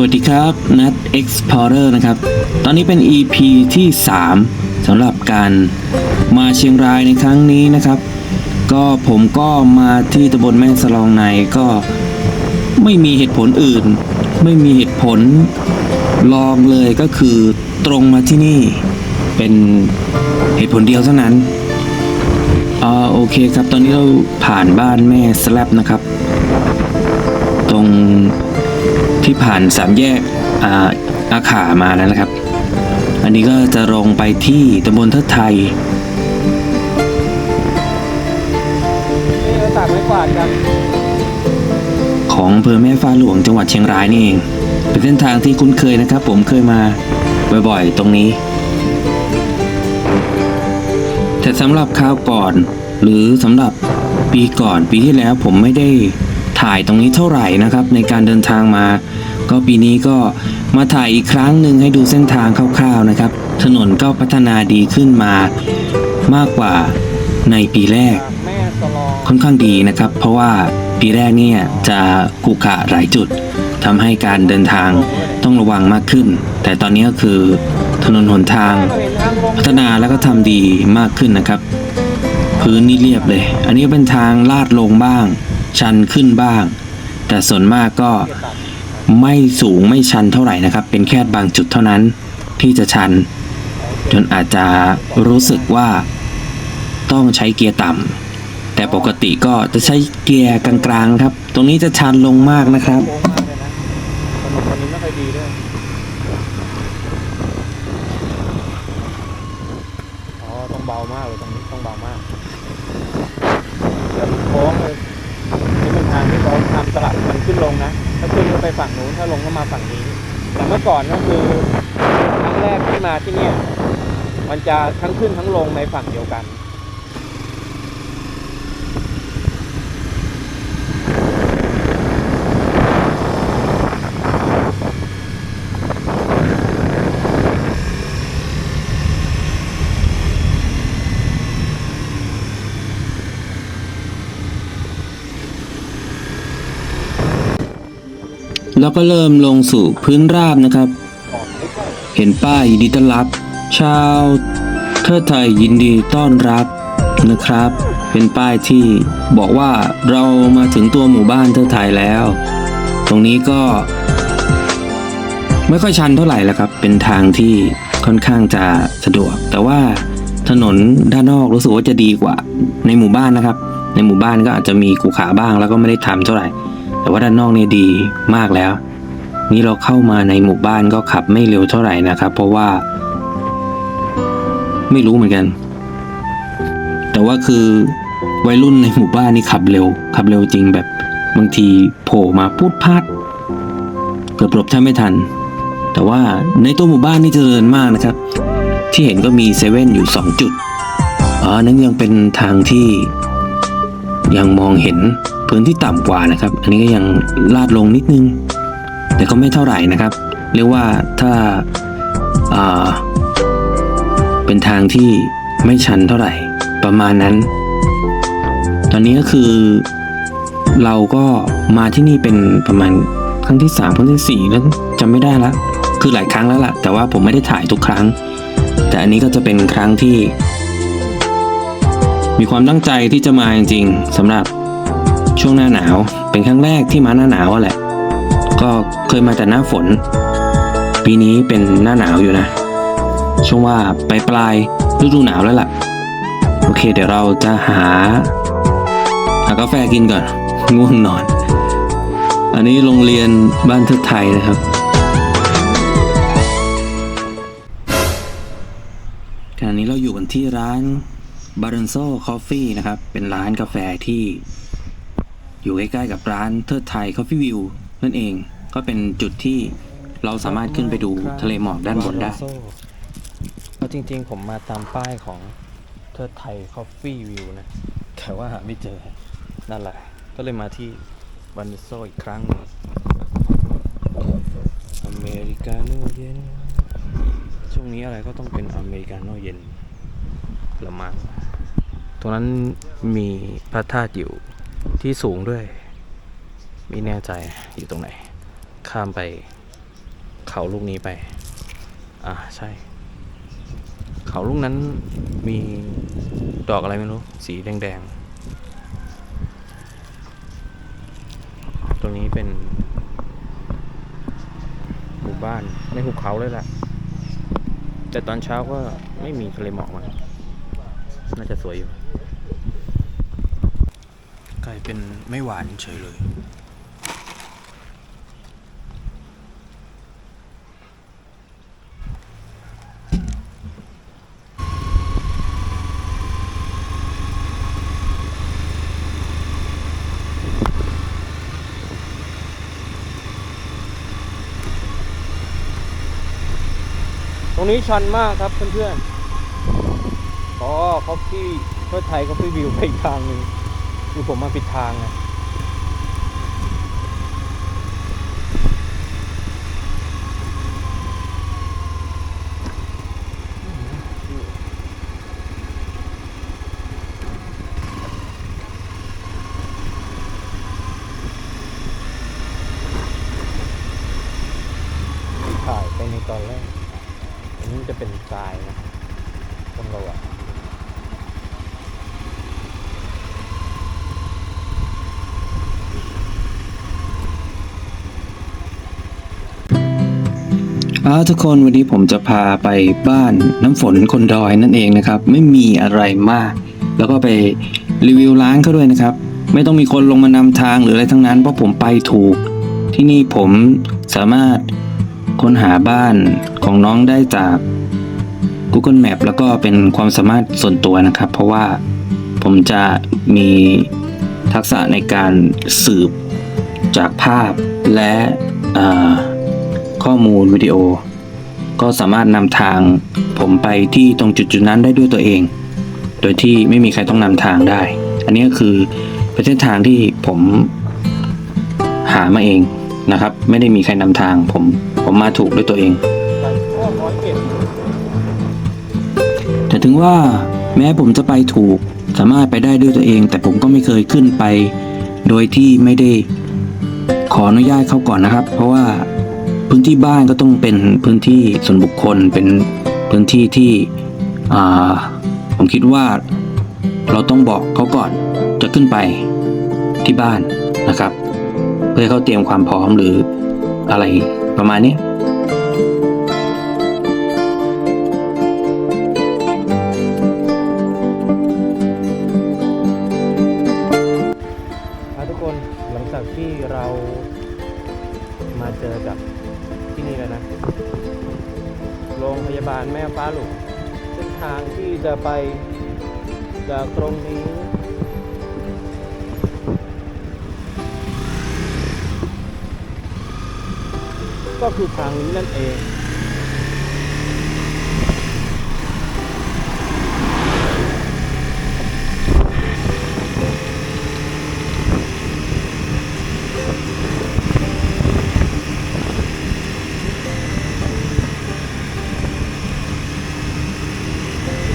วัสดีครับนัด Explorer นะครับ ตอนนี้เป็น EP ที่ 3สำหรับการมาเชียงรายในครั้งนี้นะครับ ก็ผมก็มาที่ตำบลแม่สลองในก็ไม่มีเหตุผลอื่น ไม่มีเหตุผลลองเลยก็คือตรงมาที่นี่เป็นเหตุผลเดียวเท่านั้นอ่าโอเคครับ ตอนนี้เราผ่านบ้านแม่สแลบนะครับ ตรง ที่ผ่านสามแยกอาอาขามาแล้วนะครับ อันนี้ก็จะลงไปที่ตำบลเทิดไทยนี่เราตัดไม้กวาดกันของอำเภอแม่ฟ้าหลวงจังหวัดเชียงรายนี่เอง เป็นเส้นทางที่คุ้นเคยนะครับ ผมเคยมาบ่อยๆ ตรงนี้ แต่สำหรับคราวก่อน หรือสำหรับปีก่อนปีที่แล้วผมไม่ได้ถ่ายตรงนี้เท่าไหร่นะครับ ในการเดินทางมา ก็ปีนี้ก็มาถ่ายอีกครั้งหนึ่งให้ดูเส้นทางคร่าวๆนะครับ ถนนก็พัฒนาดีขึ้นมามากกว่าในปีแรก ค่อนข้างดีนะครับ เพราะว่าปีแรกเนี่ยจะขรุขะหลายจุดทำให้การเดินทางต้องระวังมากขึ้น แต่ตอนนี้ก็คือถนนหนทางเราเห็นทางลงพัฒนาแล้วก็ทำดีมากขึ้นนะครับ พื้นนี่เรียบเลย อันนี้เป็นทางลาดลงบ้าง ชันขึ้นบ้าง แต่ส่วนมากก็ ไม่สูงไม่ชันเท่าไหร่นะครับ เป็นแค่บางจุดเท่านั้นที่จะชัน จนอาจจะรู้สึกว่าต้องใช้เกียร์ต่ำแต่ปกติก็จะใช้เกียร์กลางๆครับ ตรงนี้จะชันลงมากนะครับ โค้งมากเลยนะถนนคนนี้ไม่ค่อยดีด้วยอ๋อต้องเบามากเลยตรงนี้ต้องเบามากเดี๋ยวมันโค้งเลยนี่เป็นทางที่เขาทำสลับมันขึ้นลงนะ ถ้าขึ้นก็ไปฝั่งนู้นถ้าลงก็มา ฝั่งนี้ แต่เมื่อก่อนก็คือครั้งแรกที่มาที่เนี่ย มันจะทั้งขึ้นทั้งลงในฝั่งเดียวกัน แล้วก็เริ่มลงสู่พื้นราบนะครับ เห็นป้ายยินดีต้อนรับ ชาวเทิดไทยยินดีต้อนรับนะครับ เป็นป้ายที่บอกว่าเรามาถึงตัวหมู่บ้านเทิดไทยแล้ว ตรงนี้ก็ ไม่ค่อยชันเท่าไหร่แล้วครับ เป็นทางที่ค่อนข้างจะสะดวก แต่ว่าถนนด้านนอกรู้สึกว่าจะดีกว่า ในหมู่บ้านนะครับ ในหมู่บ้านก็อาจจะมีขูขาบ้างแล้วก็ไม่ได้ทำเท่าไหร่ แต่ว่าด้านนอกเนี่ยดีมากแล้ว นี่เราเข้ามาในหมู่บ้านก็ขับไม่เร็วเท่าไหร่นะครับ เพราะว่า ไม่รู้เหมือนกัน แต่ว่าคือวัยรุ่นในหมู่บ้านนี่ขับเร็ว ขับเร็วจริงแบบบางทีโผล่มาพูดพาดเกือบหลบแทบไม่ทัน แต่ว่าในตัวหมู่บ้านนี่เจริญมากนะครับ ที่เห็นก็มีเซเว่นอยู่สองจุดอ๋อนั้นยังเป็นทางที่ยังมองเห็น พื้นที่ต่ำกว่านะครับ อันนี้ก็ยังลาดลงนิดนึง แต่ก็ไม่เท่าไหร่นะครับ เรียกว่าถ้าาเป็นทางที่ไม่ชันเท่าไหร่ประมาณนั้น ตอนนี้ก็คือเราก็มาที่นี่เป็นประมาณครั้งที่สามครั้งที่สี่แล้วจำไม่ได้ละคือหลายครั้งแล้วล่ะ แต่ว่าผมไม่ได้ถ่ายทุกครั้ง แต่อันนี้ก็จะเป็นครั้งที่ มีความตั้งใจที่จะมาจริงๆสำหรับ ช่วงหน้าหนาว เป็นครั้งแรกที่มาหน้าหนาวอะแหละ ก็เคยมาแต่หน้าฝน ปีนี้เป็นหน้าหนาวอยู่นะ ช่วงว่าปลายปลายฤดูหนาวแล้วล่ะ โอเค เดี๋ยวเราจะหา หากาแฟกินก่อน ง่วงนอน อันนี้โรงเรียนบ้านเทิดไทยนะครับ ขณะนี้เราอยู่กันที่ร้าน b a r o n z o Coffee นะครับ เป็นร้านกาแฟที่ อยู่ใกล้ๆกับร้านเทิดไทย Coffee View นั่นเอง ก็เป็นจุดที่เราสามารถขึ้นไปดูทะเลหมอกด้านบนได้ก็จริง ๆ ผมมาตามป้ายของเทิดไทยคอฟฟี่วิวนะ แต่ว่าหาไม่เจอ นั่นแหละ ก็เลยมาที่วันโซอีกครั้ง อเมริกาโน่เย็น ช่วงนี้อะไรก็ต้องเป็นอเมริกาโน่เย็นละมังตรงนั้นมีพระธาตุอยู่ ที่สูงด้วย ไม่แน่ใจอยู่ตรงไหน ข้ามไป เขาลูกนี้ไป อ่าใช่ เขาลูกนั้นมีดอกอะไรไม่รู้ สีแดงๆ ตรงนี้เป็นหมู่บ้านในหุบเขาเลยแหละ แต่ตอนเช้าก็ไม่มีทะเลหมอกมันน่าจะสวยอยู่ กลายเป็นไม่หวานเฉยเลยตรงนี้ชันมากครับเพื่อนๆอ๋อเขาพี่เพื่อไทยเขาพี่วิวไปอีกทางหนึ่ง คือผมมาผิดทางไงที่ถ่ายไปในตอนแรก อันนี้จะเป็นทรายนะต้องระวัง อ่าทุกคนวันนี้ผมจะพาไปบ้านน้ำฝนคนดอยนั่นเองนะครับ ไม่มีอะไรมาก แล้วก็ไปรีวิวร้านเขาด้วยนะครับ ไม่ต้องมีคนลงมานำทางหรืออะไรทั้งนั้นเพราะผมไปถูก ที่นี่ผมสามารถค้นหาบ้านของน้องได้จาก Google Map แล้วก็เป็นความสามารถส่วนตัวนะครับ เพราะว่าผมจะมีทักษะในการสืบจากภาพและอ่า ข้อมูลวิดีโอ ก็สามารถนำทางผมไปที่ตรงจุดจุดๆนั้นได้ด้วยตัวเอง โดยที่ไม่มีใครต้องนำทางได้ อันนี้ก็คือเป็นเส้นทางที่ผมหามาเองนะครับ ไม่ได้มีใครนำทางผมผมมาถูกด้วยตัวเอง แต่ถึงว่าแม้ผมจะไปถูกสามารถไปได้ด้วยตัวเอง แต่ผมก็ไม่เคยขึ้นไป โดยที่ไม่ได้ขออนุญาตเขาก่อนนะครับ เพราะว่า พื้นที่บ้านก็ต้องเป็นพื้นที่ส่วนบุคคลเป็นพื้นที่ที่อ่าผมคิดว่าเราต้องบอกเขาก่อนจะขึ้นไปที่บ้านนะครับ เพื่อเขาเตรียมความพร้อมหรืออะไรประมาณนี้ ไปจากตรงนี้ ก็คือทางนี้นั่นเอง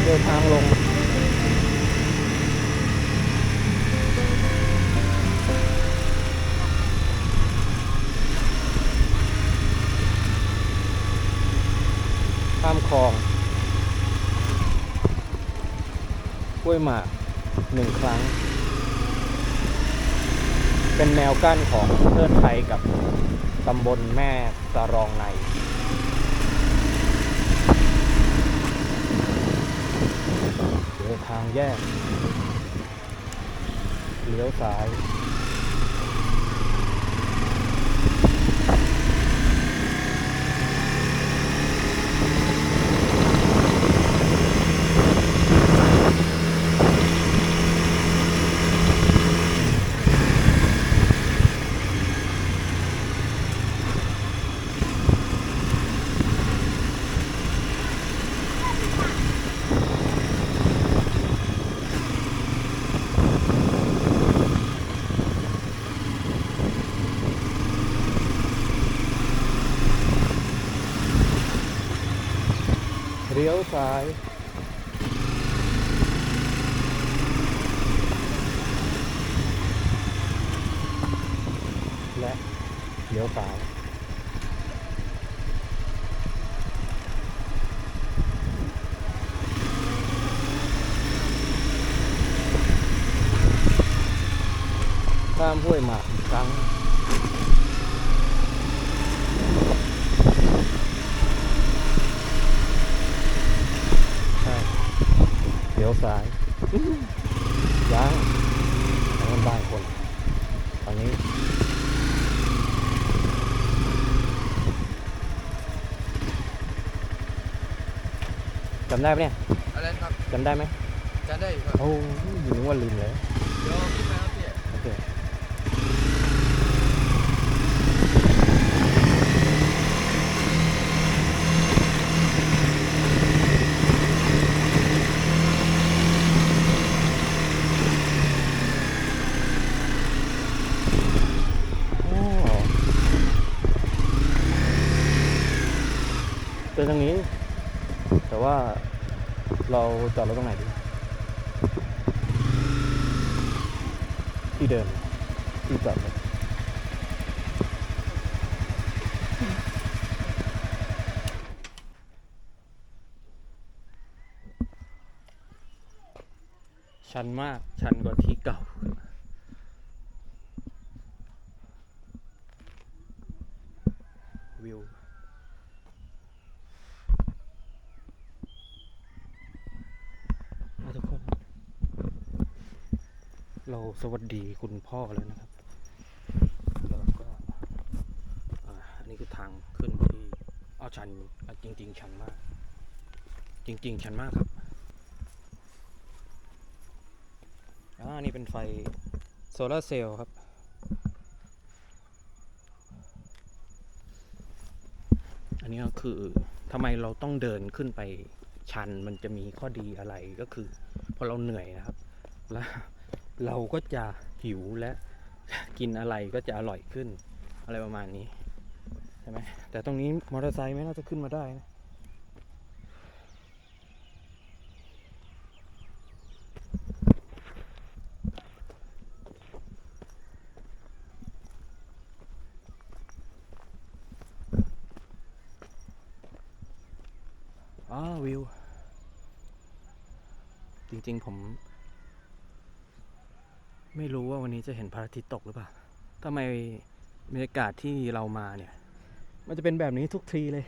เดินทางลงข้ามคลองห้วยหมากหนึ่งครั้ง เป็นแนวกั้นของเพื่อไทยกับตำบลแม่สะรองใน เจอ ทางแยก เลี้ยวซ้าย เลี้ยวซ้าย และเลี้ยวซ้าย ข้ามห้วยหมากอีกครั้ง ใช่เลี้ยวซ้ายยังอันนั้นบ้านคนตอ นนี้ จำได้ปะเนี่ย อะไรนะครับจำได้ไหมจะได้ครับโอ้ยนึกว่าลืมเลย เดี๋ยวพี่ไปครับพี่ โอเคโอ้เป็นทางนี้ แต่ว่าเรา จอดรถตรงไหนดีที่เดิมที่จอดรถชันมาก ชันกว่าที่เก่า วิว อะทุกคน เรา สวัสดีคุณพ่อแล้วนะครับแล้วก็อันนี้คือทางขึ้นที่เอาชันจริง ๆ ชันมาก จริง ๆ ชันมากครับอ่านี่เป็นไฟโซลาเซลล์ครับอันนี้ก็คือทำไมเราต้องเดินขึ้นไปชันมันจะมีข้อดีอะไรก็คือ พอเราเหนื่อยนะครับ แล้ว เราก็จะหิวและกินอะไรก็จะอร่อยขึ้น อะไรประมาณนี้ใช่ไหมแต่ตรงนี้มอเตอร์ไซค์ไม่น่าจะขึ้นมาได้นะอ้าววิว จริงๆผม ไม่รู้ว่าวันนี้จะเห็นพระอาทิตย์ตกหรือเปล่าทำไมบรรยากาศที่เรามาเนี่ย มันจะเป็นแบบนี้ทุกทีเลย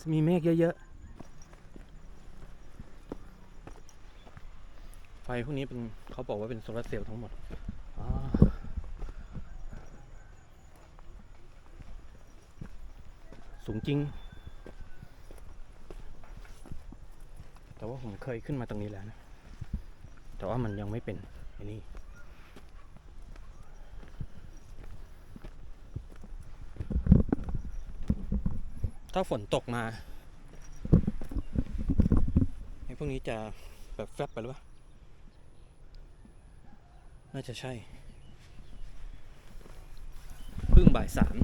จะมีเมฆเยอะๆ ไฟพวกนี้เป็นเขาบอกว่าเป็นโซลาร์เซลล์ทั้งหมดสูงจริง แต่ว่าผมเคยขึ้นมาตรงนี้แล้วนะ แต่ว่ามันยังไม่เป็นไอ้นี่ ถ้าฝนตกมาไอ้พวกนี้จะแบบแฟบไปหรือเปล่า น่าจะใช่ พึ่งบ่ายสาม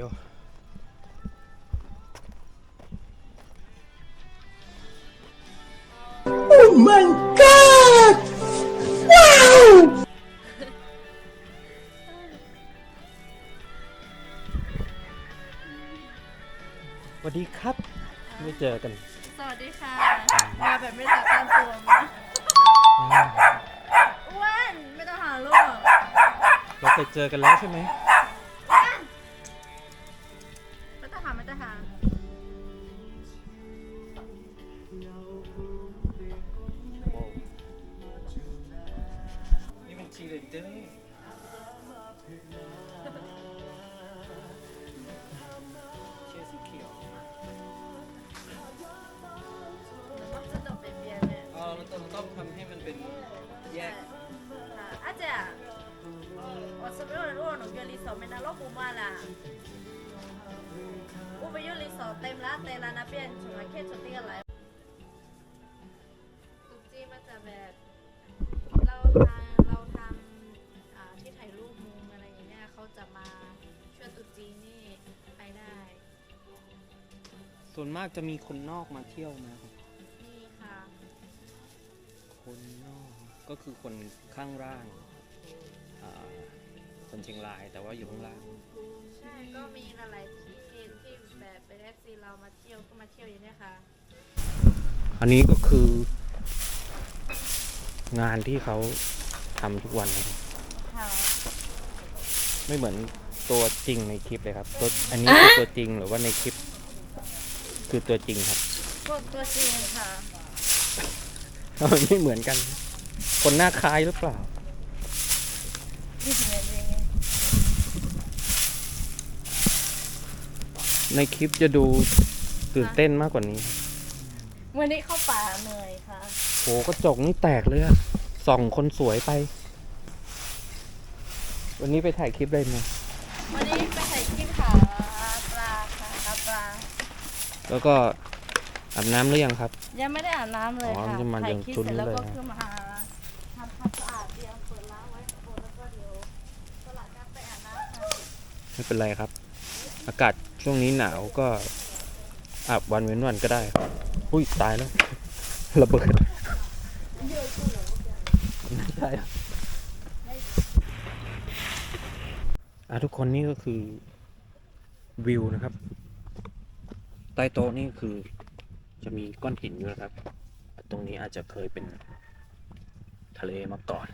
ดี๋ยวสวัสดีครับ ไม่เจอกัน สวัสดีค่ะ มาแบบไม่ตัดตั้งตัวมาอ้วนไม่ต้องหาลูกเราเคยเจอกันแล้วใช่ไหมไม่ 我ไปยื่นรีสอร์ทเต็มละเต็มละนะเปลี่ยนสมัยเคสชุดที่อะไรตุ๊กจีมันจะแบบเราทำเราทำอ่าที่ถ่ายรูปมุมอะไรอย่างเงี้ยเขาจะมาช่วยตุ๊กจีนี่ไปได้ ส่วนมากจะมีคนนอกมาเที่ยวนะครับ กก็คือคนข้างล่างอ่าคนเชียงรายแต่ว่าอยู่ข้างล่าง ใช่ก็มีหลายๆที่ที่แบบเป็นเอฟซีเรามาเที่ยวก็มาเที่ยวอย่างเนี้ยค่ะ อันนี้ก็คืองานที่เขาทำทุกวันนะครับค่ะไม่เหมือนตัวจริงในคลิปเลยครับตัวอันนี้คือตัวจริงหรือว่าในคลิป คือตัวจริงครับ พวกตัวจริงค่ะ มันไม่เหมือนกัน คนหน้าคล้ายหรือเปล่าที่เหมือนยังไงในคลิปจะดูตื่นเต้นมากกว่านี้ครับวันนี้เข้าป่าเหนื่อยค่ะโหกระจกนี่แตกเลยอะส่องคนสวยไป วันนี้ไปถ่ายคลิปได้ไหมวันนี้ไปถ่ายคลิปหาปลาค่ะหาปลาแล้วก็อาบน้ำหรือยังครับ ยังไม่ได้อาบน้ำเลยอ๋อค่ะจะมาถ่ายยังคลิปชุดเสร็จแล้วเลยก็นะ ขึ้นมาท ไม่เป็นไรครับ อากาศช่วงนี้หนาวก็อาบวันเว้นวันก็ได้ครับอุ้ยตายแล้วระเบิดไม่ใช่อะทุกคนนี่ก็คือวิวนะครับ ใต้โต๊ะนี่คือจะมีก้อนหินอยู่นะครับ ตรงนี้อาจจะเคยเป็นทะเลมาก่อน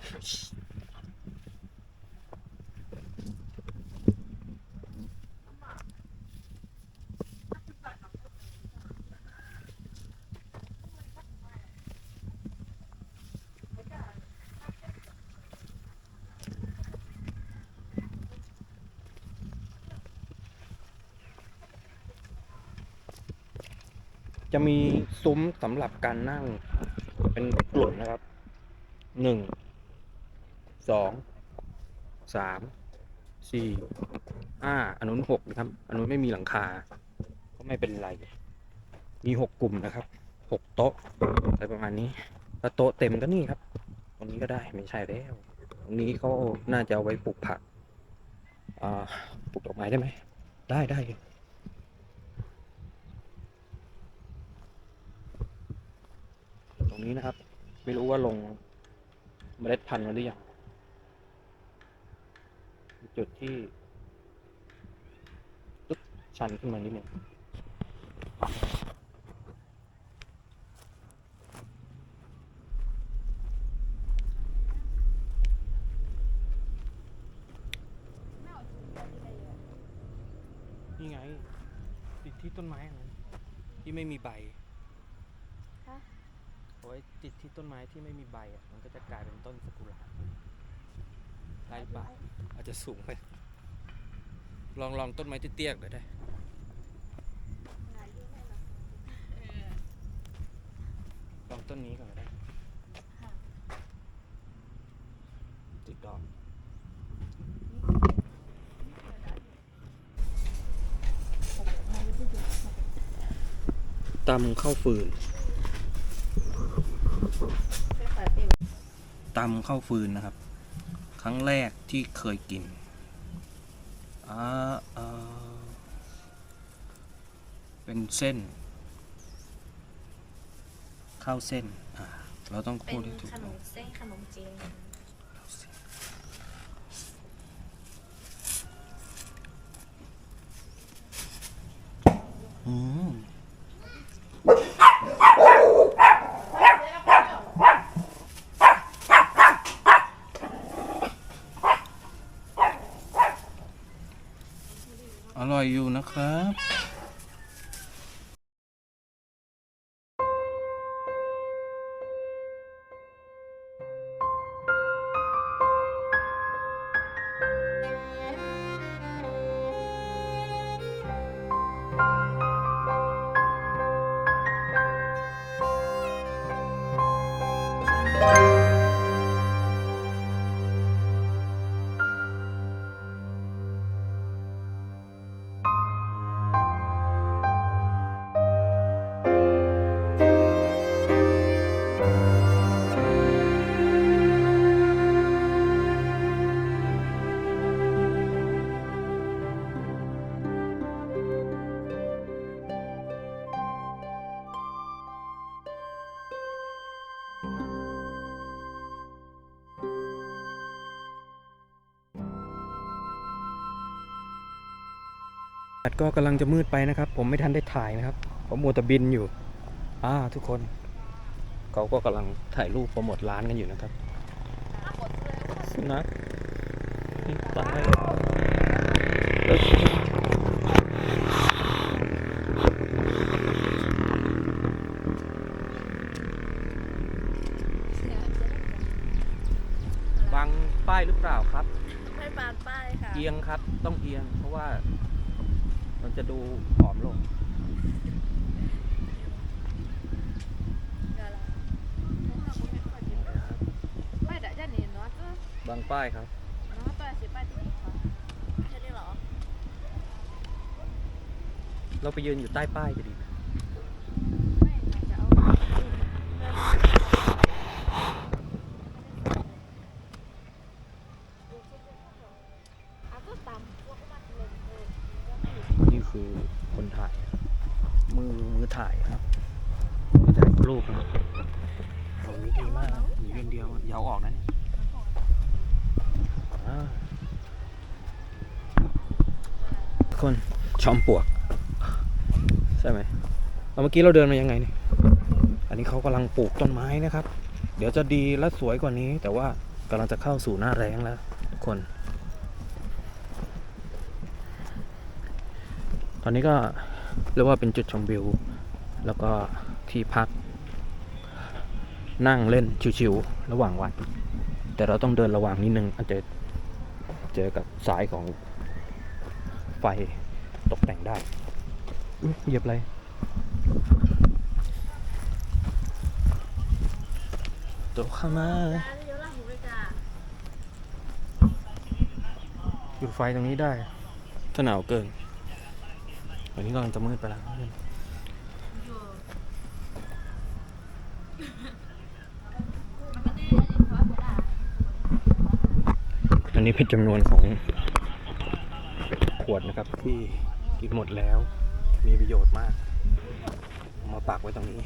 จะมีซุ้มสำหรับการนั่ง เป็นกลุ่มนะครับ หนึ่ง สอง สาม สี่ห้าอันนู้นหกนะครับ อันนู้นไม่มีหลังคา ก็ไม่เป็นไร มีหกกลุ่มนะครับ หกโต๊ะอะไรประมาณนี้ ถ้าโต๊ะเต็มก็นี่ครับ ตรงนี้ก็ได้ไม่ใช่แล้ว ตรงนี้เขาน่าจะเอาไว้ปลูกผัก อ่า ปลูกดอกไม้ได้ไหม ได้ได้ ตรง นี้นะครับ ไม่รู้ว่าลงเมล็ดพันธุ์มาหรือยังจุดที่ตึ๊บชันขึ้นมานิดหนึ่งนี่ไงติดที่ต้นไม้นนั้นที่ไม่มีใบ ไว้ติดที่ต้นไม้ที่ไม่มีใบอะมันก็จะกลายเป็นต้นสกุหลาบได้หรือเปล่าอาจจะสูงไปลองลองต้นไม้ที่เตี้ยๆก็ได้ลองต้นนี้ก่อนก็ได้ติดดอกตำข้าวฟืน ตำข้าวฟืนนะครับ ครั้งแรกที่เคยกินอ่าเอ่อเป็นเส้น ข้าวเส้นอ่าเราต้องเป็พูดนให้ถูกขนต้องมเส้นขนมจีนอืม อร่อยอยู่นะครับ ก็กำลังจะมืดไปนะครับ ผมไม่ทันได้ถ่ายนะครับผมมัวแต่บินอยู่อ่าทุกคน เขาก็กำลังถ่ายรูปโปรโมทร้านกันอยู่นะครับสุนัขตายเอ้ย จะดูผอมลงไม่ได้จะหนีเนาะก็บางป้ายครับเนาะป้ายสิป้ายที่นี่ค่ะแค่นี้เหรอเราไปยืนอยู่ใต้ป้ายจะดีไม่เราจะเอาเอาก็ตามพวกมันเลยเออ นี่คือคนถ่าย มือมือถ่ายครับมือถ่ายรูปนะครับตรงนี้ดีมากหนีเวียนเดียวอยาวออกนะเนี่ยอ่าคนชอมปลวก ใช่ไหมเอาเมื่อกี้เราเดินมายังไงเนี่ยอันนี้เขากำลังปลูกต้นไม้นะครับ เดี๋ยวจะดีและสวยกว่านี้ แต่ว่ากำลังจะเข้าสู่หน้าแรงแล้วทุกคน ตอนนี้ก็เรียกว่าเป็นจุดชมวิว แล้วก็ที่พัก นั่งเล่นชิวๆระหว่างวัน แต่เราต้องเดินระหว่างนิดนึงอาจจะเจอกับสายของไฟตกแต่งได้เหยียบอะไร ตัวข้ามาร้านเดี๋ยวเราหิวเลยจ้ะหยุดไฟตรงนี้ได้ ถ้าหนาวเกินวันนี้กำลังจะมืดไปแล้วอันนี้เป็นจำนวนของขวดนะครับที่กินหมดแล้วมีประโยชน์มาก ปักไว้ตรงนี้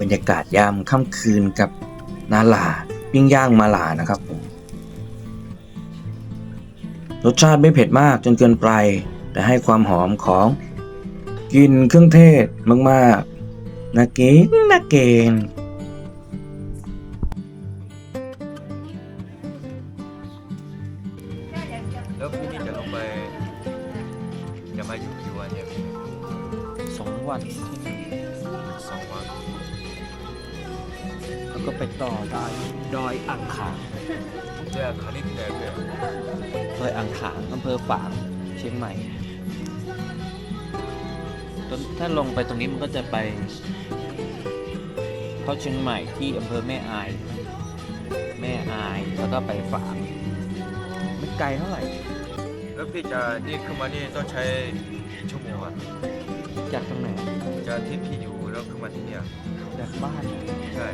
บรรยากาศยามค่ำคืนกับนาลา ปิ้งย่างมาหลานะครับ รสชาติไม่เผ็ดมากจนเกินไป แต่ให้ความหอมของกลิ่นเครื่องเทศมากๆน่ากินน่าเกง ที่อำเภอแม่อาย แม่อายแล้วก็ไปฝางไม่ไกลเท่าไหร่ แล้วพี่จะนี่ขึ้นมานี่ต้องใช้ชั่วโมงอะจากตรงไหนจะที่พี่อยู่แล้วขึ้นมาที่เนี่ยจากบ้านใช่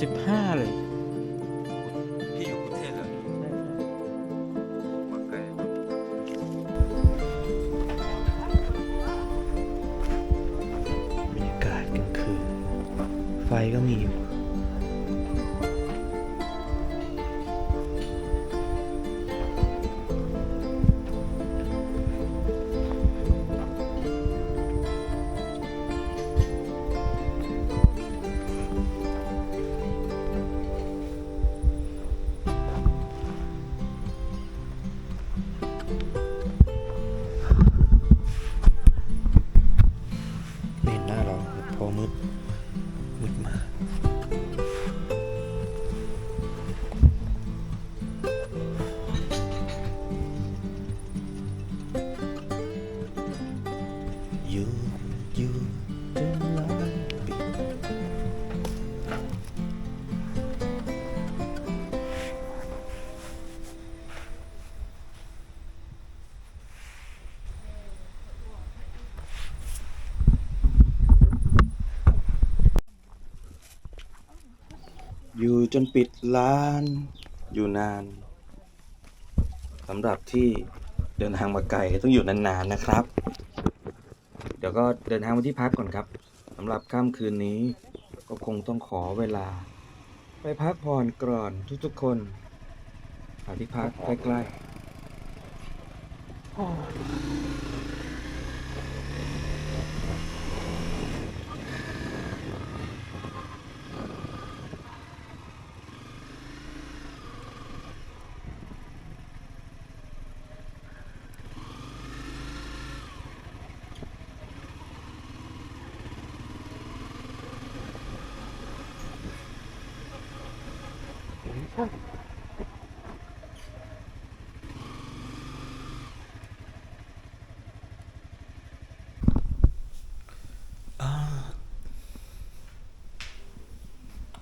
สิบห้าเลย จนปิดร้านอยู่นานสำหรับที่เดินทางมาไกลต้องอยู่นานๆนะครับ เดี๋ยวก็เดินทางมาที่พักก่อนครับสำหรับค่ำคืนนี้ก็คงต้องขอเวลา ไปพักผ่อนก่อนทุกๆคนหาที่พักใกล้ๆ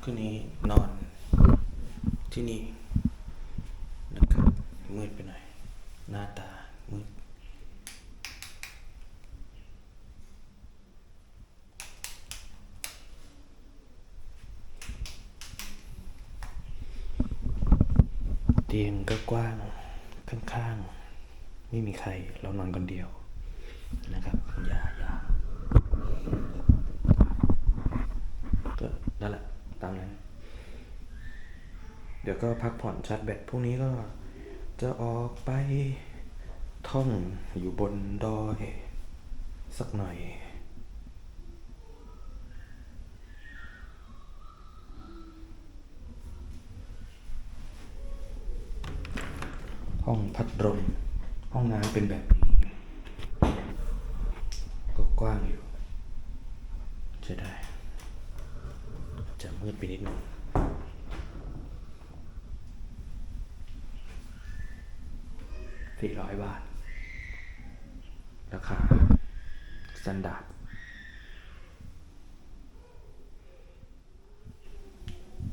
คืนนี้นอนที่ นี่นะครับมืดไปหน่อย หน้าตา มืด เตียงก็กว้าง ข้างๆ ไม่มีใคร เรานอนคนเดียวนะครับอย่าอย่า ก็นั่นแหละ ตามนั้น เดี๋ยว ก็พักผ่อนชาร์จแบตพรุ่งนี้ก็จะออกไปท่องอยู่บนดอย สักหน่อยห้องพัดลมห้องน้ำเป็นแบบนี้ ก็กว้างอยู่ใช่ได้ จะมืดไปนิดหนึ่ง สี่ร้อยบาท ราคาสแตนดาร์ด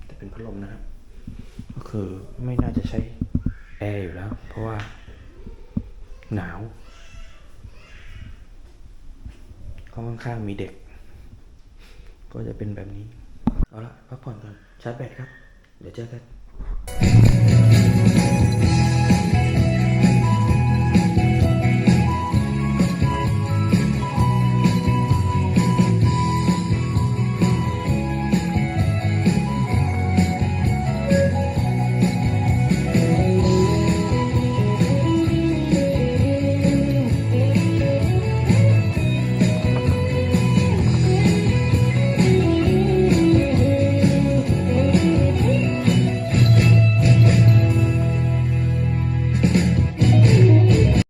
แต่เป็นพัดลมนะครับ ก็คือไม่น่าจะใช้แอร์อยู่แล้ว เพราะว่าหนาวห้องข้างๆมีเด็ก ก็จะเป็นแบบนี้ เอาละพักผ่อนก่อนชาร์จแบตครับ เดี๋ยวเจอกัน